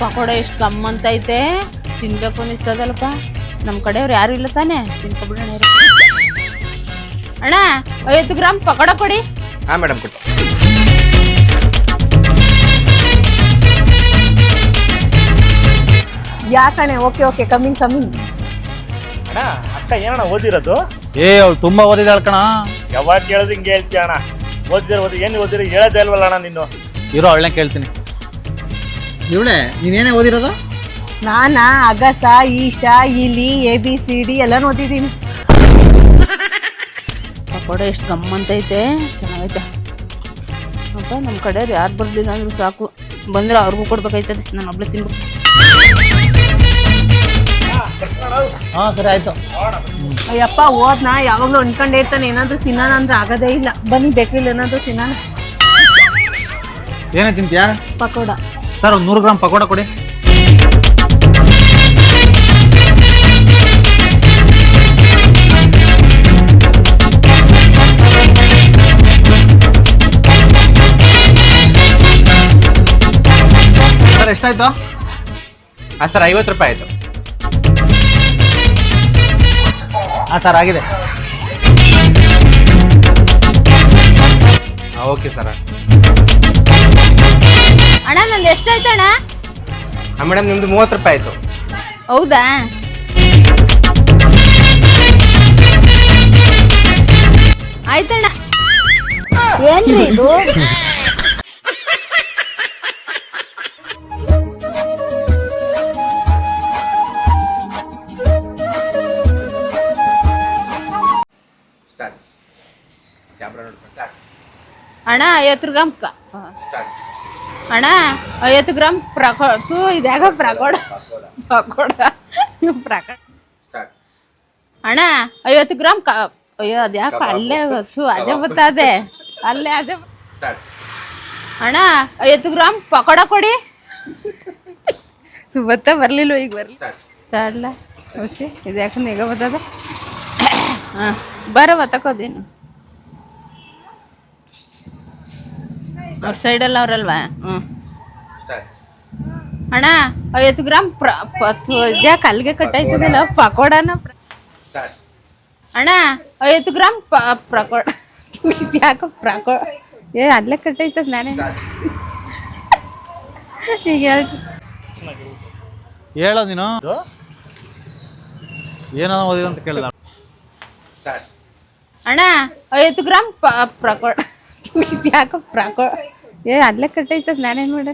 ಪಕೋಡ ಎಷ್ಟು ಗಮ್ಮಂತೈತೆ ತಿನ್ಬೇಕು ಅನಿಸ್ತದಲ್ಲಪ್ಪ. ನಮ್ಮ ಕಡೆಯವ್ರು ಯಾರು ಇಲ್ಲ ತಾನೆ. ತಿನ್ಕೊಬಿಡೋಣ ಅಣ್ಣ ಐವತ್ತು ಗ್ರಾಮ್ ಪಕೋಡ ಕೊಡಿ. ಹಾಂ ಮೇಡಮ್ ಕೊಡಿ ಯಾಕಣೆ ಓಕೆ ಓಕೆ ಕಮ್ಮಿಂಗ್ ಕಮ್ಮಿಂಗ್ ಅಣ್ಣ ಅಕ್ಕ ಏನಣ್ಣ ಓದಿರೋದು? ಏ ಅವ್ಳು ತುಂಬಾ ಓದಿದಾಳ ಕಣ. ಯಾವಾಗ ಕೇಳಿದ್ರೆ ಹಿಂಗೆ ಹೇಳ್ತೀಯ ಅಣ್ಣ. ಓದಿದ್ರೆ ಓದಿ ಏನು ಓದಿರ ಹೇಳೋದೇ ಇಲ್ವಲ್ಲ ಅಣ್ಣ ನೀನು ಇರೋ ಅವಳನ್ನ ಕೇಳ್ತೀನಿ. ಇವಳೆ ನೀನೇನೇ ಓದಿರೋದು? ನಾನಾ ಅಗಸ ಈಶಾ ಇಲಿ ಎ ಬಿ ಸಿ ಡಿ ಎಲ್ಲ ಓದಿದ್ದೀನಿ. ಪಕೋಡ ಎಷ್ಟು ಗಮ್ಮಂತೈತೆ ಚೆನ್ನಾಗೈತೆ. ಅಪ್ಪ ನಮ್ಮ ಕಡೆಯವ್ರು ಯಾರು ಬರಲಿಲ್ಲ ಅಂದ್ರೂ ಸಾಕು. ಬಂದ್ರೆ ಅವ್ರಿಗೂ ಕೊಡ್ಬೇಕಾಯ್ತದೆ. ನಾನು ಒಬ್ಳೆ ತಿನ್ಬೇಕು. ಹಾ ಸರಿ ಆಯ್ತು. ಅಯ್ಯಪ್ಪ ಓದ್ನಾ? ಯಾವಾಗಲೂ ಅನ್ಕೊಂಡೇ ಇರ್ತಾನೆ. ಏನಾದ್ರೂ ತಿನ್ನೋಣ ಅಂದ್ರೆ ಆಗೋದೇ ಇಲ್ಲ. ಬನ್ನಿ ಬೇಕ್ರಿಲಿ ಏನಾದರೂ ತಿನ್ನೋಣ. ಏನೇ ತಿಂತೀಯಾ? ಪಕೋಡ. ಸರ್ ಒಂದು ನೂರು ಗ್ರಾಮ್ ಪಕೋಡ ಕೊಡಿ. ಸರ್ ಎಷ್ಟಾಯ್ತು? ಹಾಂ ಸರ್ ಐವತ್ತು ರೂಪಾಯಿ ಆಯಿತು. ಹಾಂ ಸರ್ ಆಗಿದೆ. ಓಕೆ ಸರ್ ಅಣ್ಣ ನಂದು ಎಷ್ಟಾಯ್ತು ಅಣ್ಣ? ಮೇಡಮ್ ನಿಮ್ದು ಮೂವತ್ತು ರೂಪಾಯಿ ಆಯ್ತು. ಹೌದಾ? ಆಯ್ತಣ್ಣ ಏನ್ರಿ ಇದು? ಸ್ಟಾರ್ಟ್ ಕ್ಯಾಮ್ರಾ ನೋಡ್ಕೊಂಡು ಅಣ್ಣ ಐವತ್ತು ರೂಪಾಯಿ ಕ ಸ್ಟಾರ್ಟ್ ಅಣ್ಣ ಐವತ್ತು ಗ್ರಾಮ್ ಪ್ರಕೋ ತೂ ಇದ್ಯಾಗ ಪ್ರಕೋಡ ಪಕೋಡ ಪ್ರಕೋಡ ಸ್ಟಾರ್ಟ್ ಅಣ್ಣ ಐವತ್ತು ಗ್ರಾಮ್ ಕ ಅಯ್ಯೋ ಅದ್ಯಾಕ ಅಲ್ಲೇ ತೂ ಅದೇ ಗೊತ್ತಾದೆ. ಅಲ್ಲೇ ಅದೇ ಅಣ್ಣ ಐವತ್ತು ಗ್ರಾಮ್ ಪಕೋಡ ಕೊಡಿ. ಬತ್ತ ಬರಲಿಲ್ಲ ಈಗ ಬರ್ಲಿ. ತಾಡ್ಲ ಹುಸಿ ಇದು ಯಾಕೆ ಈಗ ಬರ್ತದ. ಹಾಂ ಬರವ ತಕೋದೇನು ಅವ್ರ ಸೈಡಲ್ಲ ಅವ್ರಲ್ವಾ? ಹ್ಞೂ ಅಣ್ಣ ಐವತ್ತು ಗ್ರಾಮ್ ಪ್ರ ಅಲ್ಲಿಗೆ ಕಟ್ಟಾಯ್ತದಲ್ಲ ಪಕೋಡನ ಅಣ್ಣ ಐವತ್ತು ಗ್ರಾಮ್ ಪ ಪ್ರಕೋಡ ಇದ್ಯಾಕೆ ಪ್ರಕೋ ಏ ಅಲ್ಲೇ ಕಟ್ಟೈತ ನಾನೇ. ಈಗ ಹೇಳ್ತೀನಿ ಹೇಳೋ ನೀನು? ಏನೋ ಓದಿರೋ ಅಂತ ಕೇಳಿದ. ಅಣ್ಣ ಐವತ್ತು ಗ್ರಾಮ್ ಪ ಪ್ರಕೋಡ ಯಾಕೋ ಪ್ರಕೋ ಏ ಅಲ್ಲೇ ಕಟ್ಟೈತದ ನಾನೇನ್ ಮಾಡ